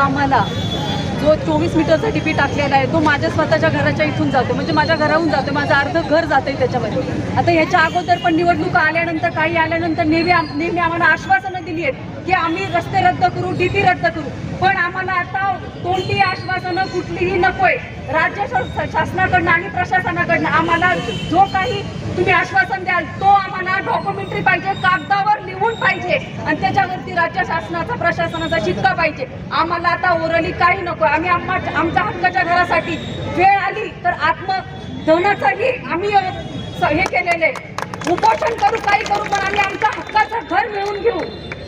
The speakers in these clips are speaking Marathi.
आम्हाला. जो चोवीस मीटरचा डीपी टाकलेला आहे तो माझ्या स्वतःच्या घराच्या इथून जातो. म्हणजे माझ्या घराहून जातो. माझं अर्ध घर जाते त्याच्यामध्ये. आता ह्याच्या अगोदर पण निवडणुका आल्यानंतर काही आल्यानंतर नेहमी आम- नेहमी आम्हाला आश्वासनं दिली आहेत की आम्ही रस्ते रद्द करू डीपी रद्द करू. पण आम्हाला आता कोणतीही आश्वासनं कुठलीही नकोय. राज्य शासनाकडनं आणि प्रशासनाकडनं आम्हाला जो काही तुम्ही आश्वासन द्याल तो आम्हाला डॉक्युमेंटरी पाहिजे कागदावर लिहून पाहिजे. आणि त्याच्यावरती राज्य शासनाचा प्रशासनाचा शिक्का पाहिजे. आम्हाला आता ओरली काही नको. आम्ही आम्हा आमच्या हक्काच्या घरासाठी वेळ आली तर आत्मधनाचाही आम्ही स- हे केलेले आहे. उपोषण करू काही करू पण आम्ही आमच्या हक्काचं घर मिळवून घेऊ.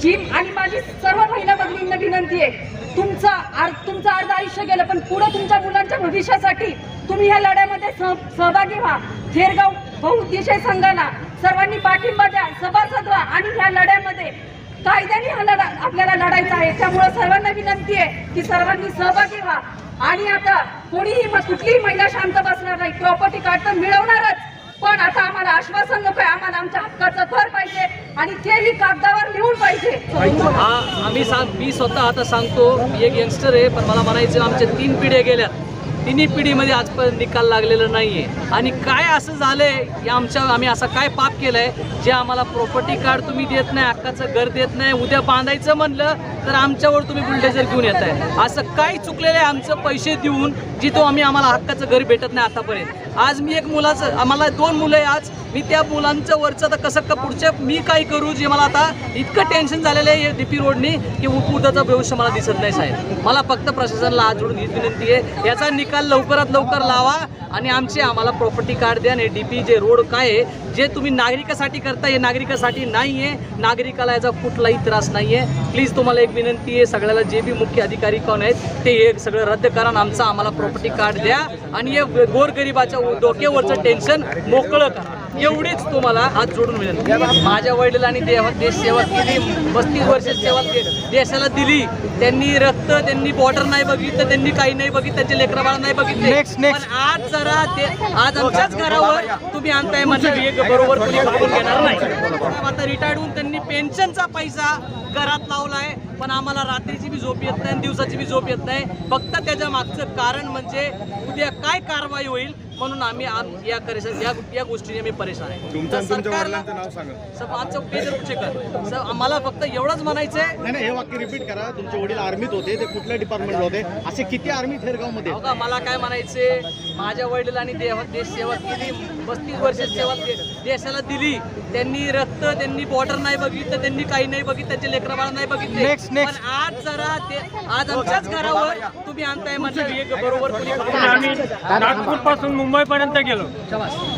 जी आणि माझी सर्व महिला भगिनींना विनंती आहे तुमचं आर- तुमचं अर्ध आयुष्य गेलं पण पुढे तुमच्या मुलांच्या भविष्यासाठी तुम्ही ह्या लढ्यामध्ये सह- सहभागी व्हा. थेरगाव बहुउद्देशीय संघाला सर्वांनी पाठिंबा द्या सभासद व्हा आणि ह्या लढ्यामध्ये कायद्याने हा लढा आपल्याला लढायचा आहे. त्यामुळे सर्वांना विनंती आहे की सर्वांनी सहभागी व्हा. आणि आता कोणीही कुठलीही महिला शांत बसणार नाही. प्रॉपर्टी कार्ड तर मिळवणारच. पण आता आम्हाला आश्वासन नको आहे आम्हाला आमच्या हक्काचं घर पाहिजे आणि तेही कागदावर लिहून पाहिजे. हा आम्ही सांग मी स्वतः आता सांगतो मी एक यंगस्टर आहे पण मला म्हणायचं आमच्या तीन पिढ्या गेल्या तिन्ही पिढीमध्ये आजपर्यंत निकाल लागलेला नाही आहे आणि काय असं झालं आहे आमच्या आम्ही असं काय पाप केलं आहे जे आम्हाला प्रॉपर्टी कार्ड तुम्ही देत नाही हक्काचं घर देत नाही उद्या बांधायचं म्हणलं तर आमच्यावर तुम्ही बुलडेझर घेऊन येत आहे असं काय चुकलेलं आहे आमचं पैसे देऊन जिथं आम्ही आम्हाला हक्काचं घर भेटत नाही आतापर्यंत? आज मी एक मुलाचं आम्हाला दोन मुलं आहे आज. मी त्या मुलांचं वरचं तर कसं का पुढचं मी काय करू जे मला आता इतकं टेन्शन झालेलं आहे डी पी रोडनी की उद्याचं भविष्य मला दिसत नाही साहेब. मला फक्त प्रशासनाला हात जोडून हीच विनंती आहे. याचा निकाल लवकरात लवकर लावा आणि आमचे आम्हाला प्रॉपर्टी कार्ड द्या आणि डी पी जे रोड काय आहे जे तुम्ही नागरिकासाठी करता हे नागरिकासाठी नाही आहे. नागरिकाला याचा कुठलाही त्रास नाही आहे. प्लीज तुम्हाला एक विनंती आहे सगळ्याला जे बी मुख्य अधिकारी कोण आहेत ते हे सगळं रद्द करा आणि आमचं आम्हाला प्रॉपर्टी कार्ड द्या. आणि हे गोरगरिबाच्या डोक्यावरचं टेन्शन मोकळं करा. एवढीच तुम्हाला हात जोडून मिळेल माझ्या वडिलांनी देवा देश सेवा केली. पस्तीस वर्ष सेवा देशाला दिली. त्यांनी रक्त त्यांनी बॉर्डर नाही बघितलं त्यांनी काही नाही बघितलं त्यांचे लेकरं बाळ नाही बघितले. पण आज जरा ते आज आमच्याच घरावर तुम्ही आणताय म्हणजे बरोबर कोणी बघून घेणार नाही. आता रिटायर्ड होऊन त्यांनी पेन्शनचा पैसा घरात लावलाय. पण आम्हाला रात्रीची बी झोप येत नाही आणि दिवसाची बी झोप येत नाही. फक्त त्याच्या मागचं कारण म्हणजे उद्या काय कारवाई होईल म्हणून आम्ही आम- या करेशन या या गोष्टीने आम्ही परेशान आहे. तुमचं तर आणि तुमच्या सरकारला वडिलांचं नाव सांगा. सब आमचं पेजर उच्चेकर सर आम्हाला फक्त एवढंच म्हणायचंय नाही नाही हे वाक्य रिपीट करा. तुमचे वडील आर्मीत होते ते कुठल्या डिपार्टमेंटला होते? असे किती आर्मी थेरगावमध्ये मला काय म्हणायचे माझ्या वडिलांनी देव देश सेवा केली. पस्तीस वर्ष सेवा के- देशाला दिली. त्यांनी रक्त त्यांनी बॉर्डर नाही बघितलं त्यांनी काही नाही बघितलं त्यांचे लेकरं बाळ नाही बघितले. Next, next. पण आज जरा ते आज आमच्याच घरावर तुम्ही आणताय म्हणजे एक बरोबर नागपूरपासून मुंबईपर्यंत गेलो.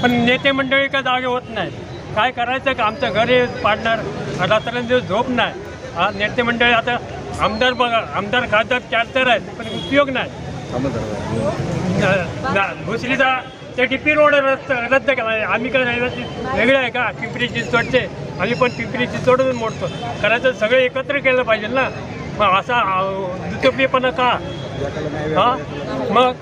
पण नेते मंडळी का जागे होत नाही काय करायचं का? आमचं घर हे पाडणार. रात्रंदिवस झोप नाही. हा नेते मंडळी आता आमदार बघा आमदार खासदार चार तर आहेत पण उपयोग नाही. भोसरीचा ते डी पी रोड रस्त रद्द केला. आम्ही काय रहिवासी वेगळे आहे का? पिंपरी चिंचवडचे आम्ही पण पिंपरी चिंचवडच मोडतो. करायचं सगळं एकत्र केलं पाहिजे ना. मग असा अं, का? हा? मग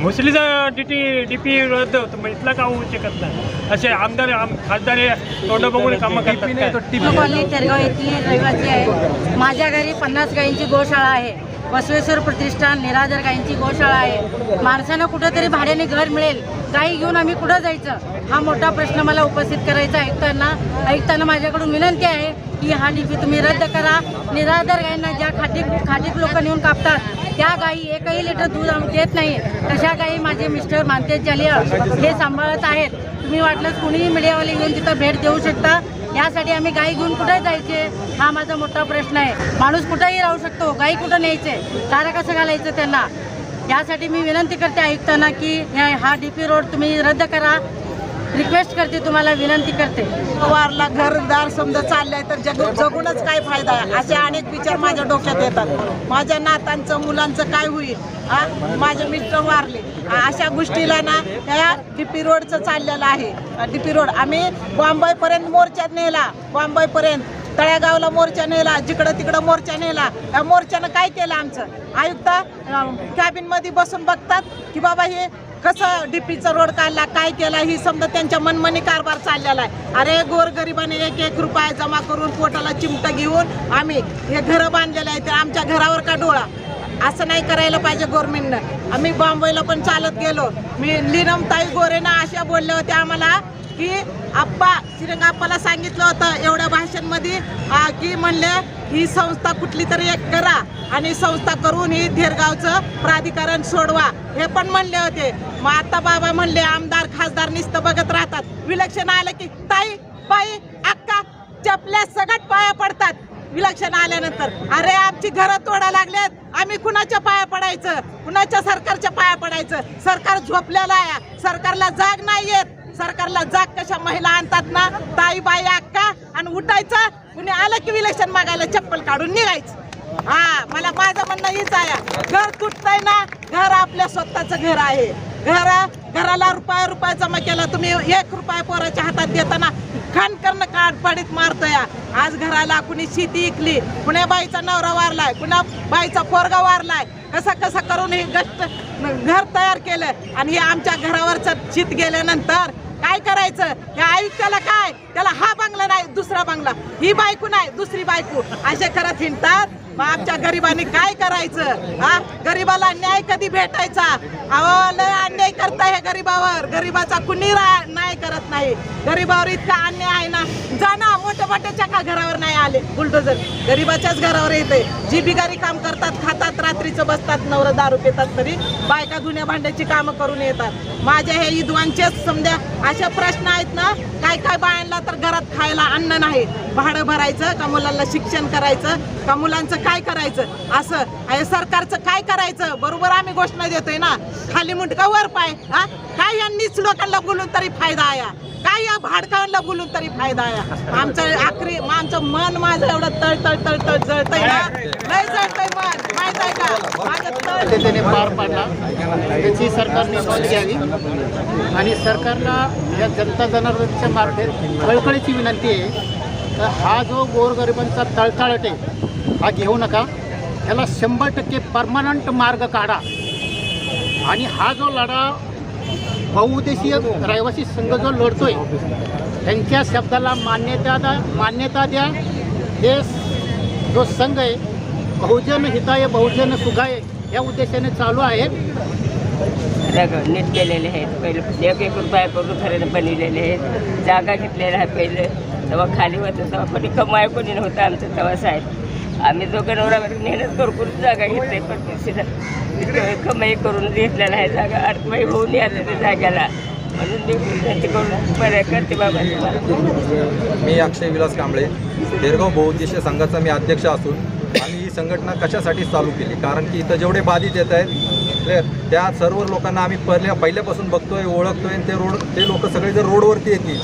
मुसलीचा डी टी डी पी रद्द होतो मग इथला का होऊ शकत नाही. असे आमदार आम खासदार हे तोंड बघून कामं करतात? कॉलनी तेरगाव येथील रहिवासी आहे. माझ्या घरी पन्नास गायींची गोशाळा आहे. बसवेश्वर प्रतिष्ठान निराधार गायींची गोशाळा आहे. माणसानं कुठंतरी भाड्याने घर मिळेल. गाई घेऊन आम्ही कुठं जायचं? हा मोठा प्रश्न मला उपस्थित करायचा आयुक्तांना आयुक्तांना माझ्याकडून विनंती आहे की हा डीपी तुम्ही रद्द करा. निराधार गायींना ज्या खाटी खाटीक लोक नेऊन कापतात त्या गायी एकही लिटर दूध देत नाही. तशा गायी माझे मिस्टर मानतेज जालिया हे सांभाळत आहेत. तुम्ही वाटलं कुणीही मीडियावाले येऊन तिथं भेट देऊ शकता. यासाठी आम्ही गाई घेऊन कुठे जायचे? हा माझा मोठा प्रश्न आहे. माणूस कुठेही राहू शकतो गाई कुठं न्यायचे? चारा कसं घालायचं त्यांना. यासाठी मी विनंती करते आयुक्तांना की ह्या- हा डी पी रोड तुम्ही रद्द करा. रिक्वेस्ट करते तुम्हाला विनंती करते. वारला घरदार समजा चाललंय तर जग जगूनच काय फायदा आहे? असे अनेक विचार माझ्या डोक्यात येतात. माझ्या नातांचं मुलांचं काय होईल? हा? माझे मिस्टर वारले. अशा गोष्टीला ना त्या डीपी रोडचं चाललेलं आहे. DP road. आम्ही बॉम्बईपर्यंत मोर्चा नेला. बॉम्बईपर्यंत तळ्यागावला मोर्चा नेला. जिकडं तिकडं मोर्चा नेला. या मोर्चानं काय केलं आमचं? आयुक्त कॅबिनमध्ये बसून बघतात की बाबा हे कसं डीपीचा रोड काढला काय केला ही समजा त्यांच्या मनमनी कारभार चाललेला आहे. अरे गोरगरिबाने एक एक रुपया जमा करून पोटाला चिमटं घेऊन आम्ही हे घरं बांधलेलं आहे तर आमच्या घरावर का डोळा? असं नाही करायला पाहिजे गव्हर्नमेंटनं आम्ही बॉम्बेला पण चालत गेलो. मी लीनमताई गोरेना अशा बोलल्या होत्या आम्हाला की आप्पा श्रीरंगाप्पाला सांगितलं होतं एवढ्या भाषणमध्ये आ, की म्हणले ही संस्था कुठली तरी एक करा आणि संस्था करून ही थेरगावचं प्राधिकरण सोडवा. हे पण म्हणले होते. मग आता बाबा म्हणले आमदार खासदार नुसतं बघत राहतात. विलक्षण आलं की ताई बाई अक्का चपल्या सगट पाया पडतात. विलक्षण आल्यानंतर अरे आमची घरं तोडा लागलेत. आम्ही कुणाच्या पाया पडायचं? कुणाच्या सरकारच्या पाया पडायचं? सरकार झोपलेलं आहे. सरकारला जाग नाही येत. सरकारला जाग कशा महिला आणतात ना? ताई बाई अक्का आणि उठायचं. कुणी आलं की विलक्षण मागायला चप्पल काढून निघायचं. हा मला माझं म्हणणं हीच आहे. घर तुटतंय ना? घर आपल्या स्वतःचं घर आहे. घर घराला रुपया रुपया जमा केला. तुम्ही एक रुपया पोराच्या हातात देताना खाण करणं काढ पडीत मारतोय. आज घराला कुणी शेती इकली कुण्या बाईचा नवरा वारलाय कुणा बाईचा पोरगा वारलाय कसं कसं करून हे गष्ट घर तयार केलं आणि हे आमच्या घरावरचं शीत गेल्यानंतर काय करायचं? या आयुक्ताला काय? त्याला हा बंगला नाही दुसरा बंगला. ही बायको नाही दुसरी बायको. असे करत हिंडतात. मग आमच्या गरिबांनी काय करायचं? हा? गरिबाला न्याय कधी भेटायचा? अहो लय अन्याय करताय हे गरिबावर. गरिबाचा कुणी रा- नाही करत नाही. गरिबावर इतका अन्याय आहे ना. जा ना मोठ्या मोठ्याच्या का घरावर नाही आले. बुलडोजर. गरिबाच्याच घरावर येते. जी बिगारी काम करतात खातात रात्रीचं बसतात नवरा दारू पितात तरी बायका धुण्या भांड्याची कामं करून येतात. माझ्या हे विद्वांचेच समजा अशा प्रश्न आहेत ना काय काय बायांना तर घरात खायला अन्न नाही. भाडं भरायचं का मुलांना शिक्षण करायचं का मुलांचं काय करायचं? असं सरकारचं काय करायचं? बरोबर आम्ही घोषणा देतोय ना. खाली मुंडका वर पाय हा? काय या नीच लोकांना बोलून तरी फायदा आया? काय या भाडकांना बोलून तरी फायदा आहे आमचं आखरी आमचं मन माझं एवढं तळ तळ तळ तळ जळतय ना? लय जळतय मन. माहीत आहे का? माझं तळ. त्याने पार पाडला. त्याची सरकारने नोंद घ्यावी आणि सरकारला या जनता जनार्दनच्या मार्फत कळकळीची विनंती आहे. तर हा जो गोरगरिबांचा तळतळट आहे हा घेऊ नका. ह्याला शंभर टक्के परमनंट मार्ग काढा. आणि हा जो लढा बहुउद्देशीय रहिवासी संघ जो लढतोय त्यांच्या शब्दाला मान्यता द्या मान्यता द्या. हे जो संघ आहे बहुजन हिताय बहुजन सुखाय या उद्देशाने चालू आहे. रग- नीट केलेले आहेत. पहिले एक एक रुपया करून खरेदी बनलेले आहेत. जागा घेतलेल्या आहे पहिले. तेव्हा खाली होतं तेव्हा कोणी कमाय कोणी नव्हतं आमचं तेव्हा साहेब. आम्ही जो नवरा मेहनत करून जागा घेतली पण कमाई करून घेतलेला आहे जागा अडकमाई होऊन यायचं त्या जाग्याला म्हणून मी त्यांची करून करते बाबा मी अक्षय विलास कांबळे देरगाव बहुउद्देशीय संघाचा मी अध्यक्ष असून आणि ही संघटना कशासाठी चालू केली? कारण की इथं जेवढे बाधित येत आहेत त्या सर्व लोकांना आम्ही पहिल्या पहिल्यापासून बघतोय ओळखतोय ते रोड ते लोक सगळे जर रोडवरती येतील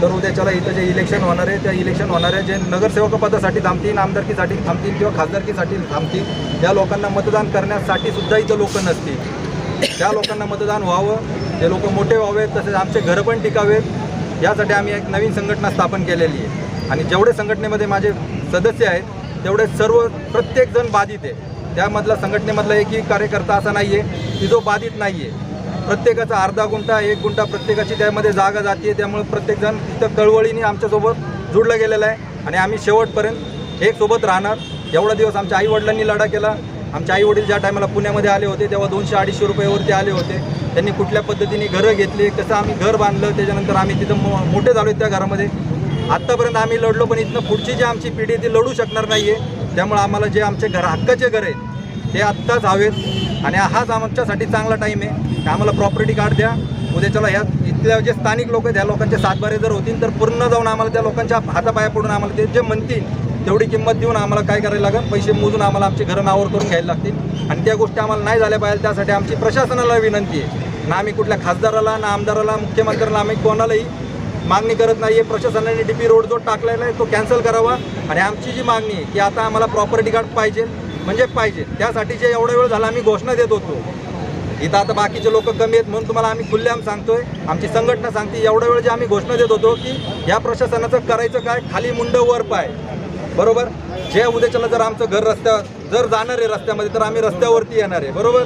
तर उद्याच्याला इथं जे इलेक्शन होणार आहे त्या इलेक्शन होणाऱ्या जे नगरसेवक पदासाठी थांबतील आमदारकीसाठी थांबतील किंवा खासदारकीसाठी थांबतील त्या लोकांना मतदान करण्यासाठी सुद्धा इथं लोक नसतील. त्या लोकांना मतदान व्हावं ते लोक मोठे व्हावेत तसेच आमचे घरं पण टिकावेत यासाठी आम्ही एक नवीन संघटना स्थापन केलेली आहे. आणि जेवढे संघटनेमध्ये माझे सदस्य आहेत तेवढे सर्व प्रत्येकजण बाधित आहे. त्यामधला संघटनेमधला एकही कार्यकर्ता असा नाही आहे की जो बाधित नाही आहे प्रत्येकाचा अर्धा गुंठा एक गुंठा प्रत्येकाची त्यामध्ये जागा जाते त्यामुळे प्रत्येकजण तिथं तळवळीने आमच्यासोबत जुडलं गेलेलं आहे. आणि आम्ही शेवटपर्यंत एक सोबत राहणार. एवढा दिवस आमच्या आईवडिलांनी लढा केला. आमचे आईवडील ज्या टायमाला पुण्यामध्ये आले होते तेव्हा दोनशे अडीचशे रुपयावरती आले होते. त्यांनी कुठल्या पद्धतीने घरं घेतली कसं आम्ही घर बांधलं त्याच्यानंतर आम्ही तिथं मो मोठे झालो त्या घरामध्ये. आत्तापर्यंत आम्ही लढलो पण इथनं पुढची जी आमची पिढी ती लढू शकणार नाही आहे त्यामुळे आम्हाला जे आमचे घर हक्काचे घर आहेत ते आत्ताच हवेत. आणि हाच आमच्यासाठी चांगला टाईम आहे. की आम्हाला प्रॉपर्टी कार्ड द्या. उद्याच्याला ह्या इथल्या जे स्थानिक लोक आहेत त्या लोकांचे सातबारे जर होतील तर पूर्ण जाऊन आम्हाला त्या लोकांच्या हातापाया पडून आम्हाला ते जे म्हणतील तेवढी किंमत देऊन आम्हाला काय करायला लागेल? पैसे मोजून आम्हाला आमची घरं नावर करून घ्यायला लागतील. आणि त्या गोष्टी आम्हाला नाही झाल्या पाहिजे त्यासाठी आमची प्रशासनाला विनंती आहे. ना आम्ही कुठल्या खासदाराला ना आमदाराला मुख्यमंत्र्याला आम्ही कोणालाही मागणी करत नाही आहे. प्रशासनाने डी पी रोड जो टाकलेला आहे तो कॅन्सल करावा. आणि आमची जी मागणी आहे की आता आम्हाला प्रॉपर्टी कार्ड पाहिजे. म्हणजे पाहिजे. त्यासाठी जे एवढा वेळ झाला आम्ही घोषणा देत होतो. इथं आता बाकीचे लोक कमी आहेत म्हणून तुम्हाला आम्ही खुल्ल्याम सांगतोय. आमची संघटना सांगते एवढा वेळ जे आम्ही घोषणा देत होतो की या प्रशासनाचं करायचं काय? खाली मुंड वर पाय. बरोबर? जे उद्याच्याला जर आमचं घर रस्त्या जर जाणार आहे रस्त्यामध्ये तर आम्ही रस्त्यावरती येणार आहे. बरोबर?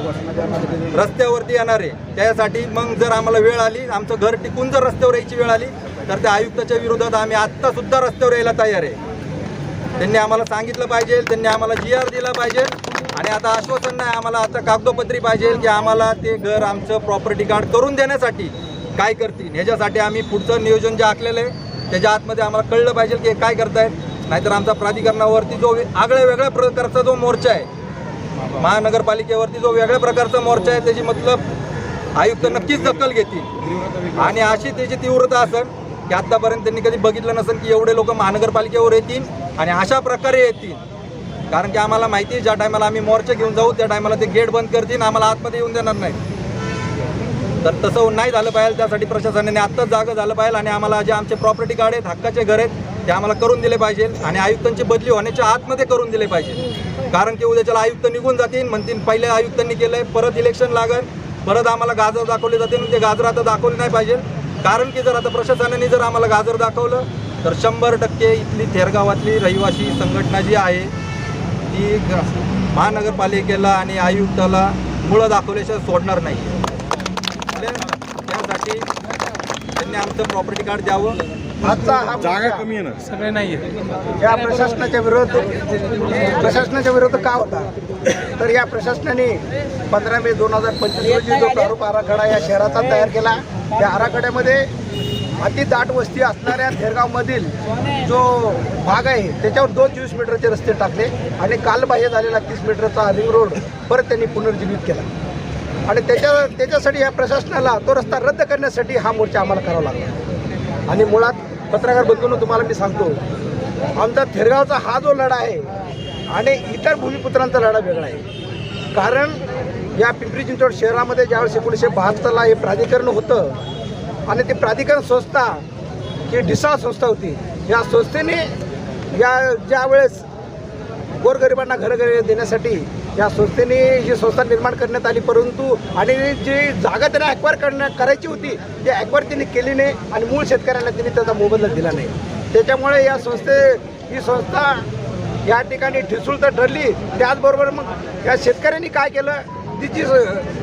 रस्त्यावरती येणार आहे. त्यासाठी मग जर आम्हाला वेळ आली आमचं घर टिकून जर रस्त्यावर यायची वेळ आली तर त्या आयुक्ताच्या विरोधात आम्ही आत्तासुद्धा रस्त्यावर यायला तयार आहे. त्यांनी आम्हाला सांगितलं पाहिजे त्यांनी आम्हाला जी आर दिला पाहिजे. आणि आता आश्वासन नाही आम्हाला आता कागदोपत्री पाहिजे की आम्हाला ते घर आमचं प्रॉपर्टी कार्ड करून देण्यासाठी काय करतील. ह्याच्यासाठी आम्ही पुढचं नियोजन जे आखलेलं आहे त्याच्या आतमध्ये आम्हाला कळलं पाहिजे की हे काय करतायत. नाहीतर आमचा प्राधिकरणावरती जो आगळ्या वेगळ्या प्रकारचा जो मोर्चा आहे महानगरपालिकेवरती जो वेगळ्या प्रकारचा मोर्चा आहे त्याची मतलब आयुक्त नक्कीच दखल घेतील. आणि अशी त्याची तीव्रता असेल की आत्तापर्यंत त्यांनी कधी बघितलं नसेल की एवढे लोक महानगरपालिकेवर येतील आणि अशा प्रकारे येतील. कारण की आम्हाला माहिती आहे ज्या टायमाला आम्ही मोर्चा घेऊन जाऊ त्या टायमाला ते गेट बंद करतील आम्हाला आतमध्ये येऊन देणार नाही तर तसं नाही झालं पाहिजे त्यासाठी प्रशासनाने आत्ताच जागं झालं पाहिजे आणि आम्हाला जे आमचे प्रॉपर्टी कार्ड आहेत हक्काचे घर आहेत ते आम्हाला करून दिले पाहिजे आणि आयुक्तांची बदली होण्याच्या आतमध्ये करून दिले पाहिजे. कारण की उद्याच्याला आयुक्त निघून जातील म्हणतील पहिल्या आयुक्तांनी केलं परत इलेक्शन लागेल परत आम्हाला गाजर दाखवले जाते ते म्हणजे गाजर आता दाखवले नाही पाहिजे. कारण की जर आता प्रशासनाने जर आम्हाला गाजर दाखवलं तर शंभर टक्के इथली थेरगावातली रहिवासी संघटना जी आहे ती महानगरपालिकेला आणि आयुक्ताला मुळं दाखवल्याशिवाय सोडणार नाही. त्यासाठी त्यांनी आमचं प्रॉपर्टी कार्ड द्यावं. आजचा हा जागा कमी आहे ना? सगळे नाही या प्रशासनाच्या विरोध प्रशासनाच्या विरोध का होता? तर या प्रशासनाने पंधरा मे दोन हजार पंचवीस रोजी जो प्रारूप आराखडा या शहराचा तयार केला. त्या आराखड्यामध्ये अति दाट वस्ती असणाऱ्या थेरगावमधील जो भाग आहे त्याच्यावर दोन चोवीस मीटरचे रस्ते टाकले आणि कालबाह्य झालेला तीस मीटरचा रिंग रोड परत त्यांनी पुनर्जीवित केला. आणि त्याच्या त्याच्यासाठी या प्रशासनाला तो रस्ता रद्द करण्यासाठी हा मोर्चा आम्हाला करावा लागला. आणि मुळात पत्रकार बंधूंनो तुम्हाला मी सांगतो आमचा थेरगावचा हा जो लढा आहे आणि इतर भूमिपुत्रांचा लढा वेगळा आहे. कारण या पिंपरी चिंचवड शहरामध्ये ज्यावेळेस एकोणीसशे बहात्तरला हे प्राधिकरण होतं आणि ते प्राधिकरण संस्था ही ढिसाळ संस्था होती या संस्थेने या ज्यावेळेस गोरगरिबांना घरघर देण्यासाठी या संस्थेने ही संस्था निर्माण करण्यात आली. परंतु आणि जी जागा त्यांना ॲक्वायर करण्या करायची होती ती ॲक्वायर त्यांनी केली नाही आणि मूळ शेतकऱ्यांना त्यांनी त्याचा मोबदला दिला नाही. त्याच्यामुळे या संस्थे ही संस्था या ठिकाणी ठिसूळ तर ठरली त्याचबरोबर मग या शेतकऱ्यांनी काय केलं? तिची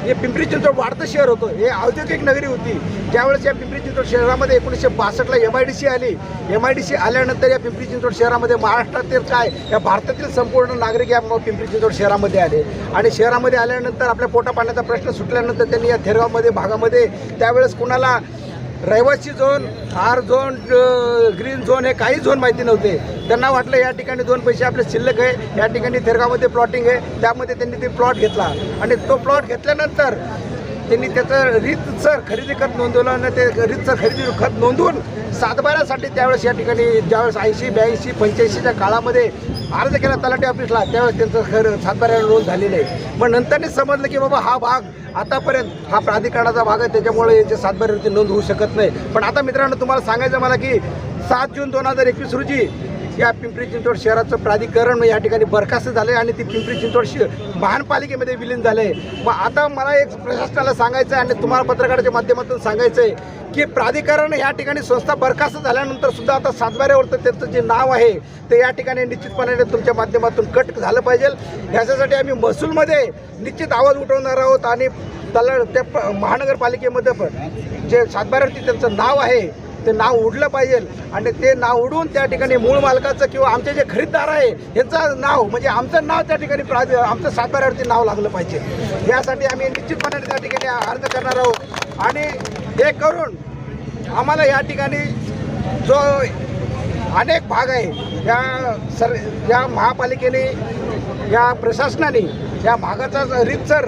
हे पिंपरी चिंचवड वाढतं शहर होतं. हे औद्योगिक नगरी होती. त्यावेळेस या पिंपरी चिंचवड शहरामध्ये एकोणीसशे बासष्टला एम आय डी सी आली. एम आय डी सी आल्यानंतर या पिंपरी चिंचवड शहरामध्ये महाराष्ट्रातील काय या भारतातील संपूर्ण नागरिक या पिंपरी चिंचवड शहरामध्ये आले. आणि शहरामध्ये आल्यानंतर आपल्या पोटा पाण्याचा प्रश्न सुटल्यानंतर त्यांनी या थेरगावमध्ये भागामध्ये त्यावेळेस कुणाला रहिवासी zone R zone green zone हे काही झोन माहिती नव्हते. त्यांना वाटलं या ठिकाणी दोन पैसे आपले शिल्लक आहे. या ठिकाणी थेरगावमध्ये प्लॉटिंग आहे. त्यामध्ये त्यांनी ते प्लॉट घेतला. आणि तो प्लॉट घेतल्यानंतर त्यांनी त्याचं रीतसर खरेदी खत नोंदवलं आणि ते रीतसर खरेदी खत नोंदवून सातबाऱ्यासाठी त्यावेळेस या ठिकाणी ज्यावेळेस ऐंशी ब्याऐंशी पंच्याऐंशीच्या काळामध्ये अर्ज केला तलाठी ऑफिसला त्यावेळेस त्यांचं खरं सातबाऱ्याला नोंद झालेलं आहे. पण नंतरने समजलं की बाबा हा भाग आतापर्यंत हा प्राधिकरणाचा भाग आहे त्याच्यामुळे याचे सातबाऱ्यावरती नोंद होऊ शकत नाही. पण आता मित्रांनो तुम्हाला सांगायचं मला की सात जून दोन हजार एकवीस रोजी या पिंपरी चिंचवड शहराचं प्राधिकरण या ठिकाणी बरखास्त झालं आहे आणि ती पिंपरी चिंचवड श महानपालिकेमध्ये विलीन झालं आहे मग आता मला एक प्रशासनाला सांगायचं आहे आणि तुम्हाला पत्रकाराच्या माध्यमातून सांगायचं आहे की प्राधिकरण या ठिकाणी संस्था बरखास्त झाल्यानंतर सुद्धा आता सातबाऱ्यावर त्यांचं जे नाव आहे ते या ठिकाणी निश्चितपणे तुमच्या माध्यमातून कट झालं पाहिजे. ह्याच्यासाठी आम्ही महसूलमध्ये निश्चित आवाज उठवणार आहोत आणि त्याला त्या प- महानगरपालिकेमध्ये पण जे सातबाऱ्यावरती त्यांचं नाव आहे ते नाव उडलं पाहिजे. आणि ते नाव उडून त्या ठिकाणी मूळ मालकाचं किंवा आमचे जे खरीददार आहे यांचं नाव म्हणजे आमचं नाव त्या ठिकाणी प्रा आमचं सातबाऱ्यावरती नाव लागलं पाहिजे. यासाठी आम्ही निश्चितपणे त्या ठिकाणी अर्ज करणार आहोत. आणि हे करून आम्हाला या ठिकाणी जो अनेक भाग आहे या सर या महापालिकेने या प्रशासनाने या भागाचा रितसर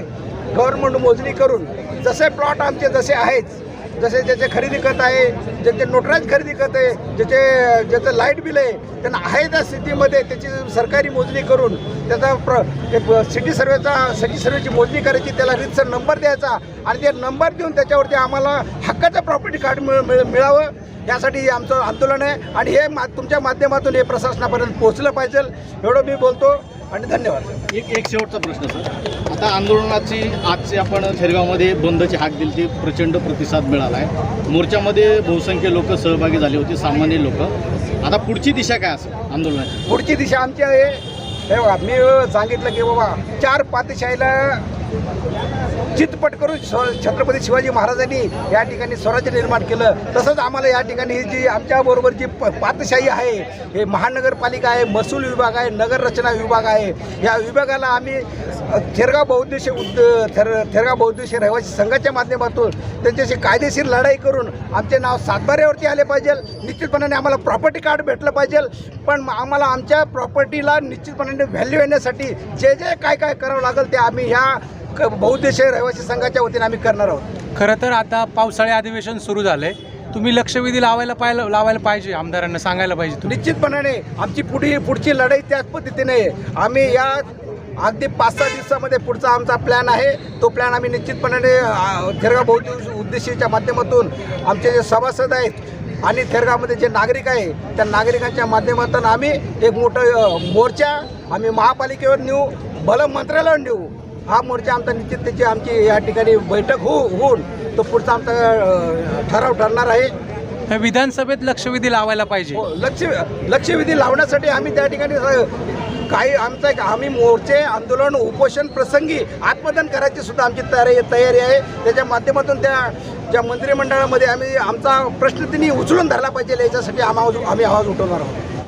गव्हर्नमेंट मोजणी करून जसे प्लॉट आमचे जसे आहेत जसे ज्याचे खरेदी करत आहे ज्याचे नोटराज खरेदी करत आहे ज्याचे ज्याचं लाइट बिल आहे त्यांना आहे त्या स्थितीमध्ये त्याची सरकारी मोजणी करून त्याचा प्र सिटी सर्वेचा सिटी सर्वेची मोजणी करायची त्याला रितसर नंबर द्यायचा आणि ते नंबर देऊन त्याच्यावरती आम्हाला हक्काचं प्रॉपर्टी कार्ड मिळ मिळ- मिळावं. यासाठी आमचं आंदोलन आहे आणि हे मा तुमच्या माध्यमातून हे प्रशासनापर्यंत पोहोचलं पाहिजे. एवढं मी बोलतो. आणि धन्यवाद. एक एक शेवटचा प्रश्न सर. आता आंदोलनाची आजची आपण थेरगावमध्ये बंदची हाक दिली ती प्रचंड प्रतिसाद मिळाला आहे. मोर्चामध्ये बहुसंख्य लोक सहभागी झाले होते सामान्य लोक. आता पुढची दिशा काय असेल आंदोलनाची? पुढची दिशा आमची आहे. हे बघा मी सांगितलं की बाबा चार पातशाहीला चितपट करून छत्रपती शिवाजी महाराजांनी या ठिकाणी स्वराज्य निर्माण केलं. तसंच आम्हाला या ठिकाणी ही जी आमच्याबरोबर जी प पातशाही आहे हे महानगरपालिका आहे महसूल विभाग आहे नगर रचना विभाग आहे. या विभागाला आम्ही अ, थेरगाव बहुद्देशीय उद्द थेर थेरगाव बहुद्देशीय रहिवासी संघाच्या माध्यमातून त्यांच्याशी कायदेशीर लढाई करून आमचे नाव सातबाऱ्यावरती आले पाहिजे. निश्चितपणाने आम्हाला प्रॉपर्टी कार्ड भेटलं पाहिजे. पण आम्हाला आमच्या प्रॉपर्टीला निश्चितपणाने व्हॅल्यू येण्यासाठी जे जे काय काय करावं लागेल ते आम्ही ह्या क- बहुद्देशीय रहिवासी संघाच्या वतीने आम्ही करणार आहोत. खरं तर आता पावसाळी अधिवेशन सुरू झालंय. तुम्ही लक्षवेधी लावायला पाहिलं लावायला पाहिजे आमदारांना सांगायला पाहिजे तुम्ही. निश्चितपणाने आमची पुढी पुढची लढाई त्याच पद्धतीने आहे. आम्ही या अगदी पाच सहा दिवसामध्ये पुढचा आमचा प्लॅन आहे. तो प्लॅन आम्ही निश्चितपणाने अ, थेरगाव बहु उद्देशीच्या माध्यमातून आमचे जे सभासद आहेत आणि थेरगावमध्ये जे नागरिक आहे त्या नागरिकांच्या माध्यमातून आम्ही एक मोठं मोर्चा आम्ही महापालिकेवर नेऊ भलं मंत्रालयावर नेऊ. हा मोर्चा आमचा निश्चित त्याची आमची या ठिकाणी बैठक हो होऊन तो पुढचा आमचा ठराव ठरणार आहे. विधानसभेत लक्षवेधी लावायला पाहिजे. हो, लक्ष लक्षवेधी लावण्यासाठी आम्ही त्या ठिकाणी काही आमचा एक आम्ही मोर्चे आंदोलन उपोषण प्रसंगी आत्मदान करायची सुद्धा आमची तयारी तयारी आहे. त्याच्या माध्यमातून त्या ज्या मंत्रिमंडळामध्ये आम्ही आमचा प्रश्न त्यांनी उचलून धरला पाहिजे याच्यासाठी आम्हा आम्ही आवाज उठवणार आहोत.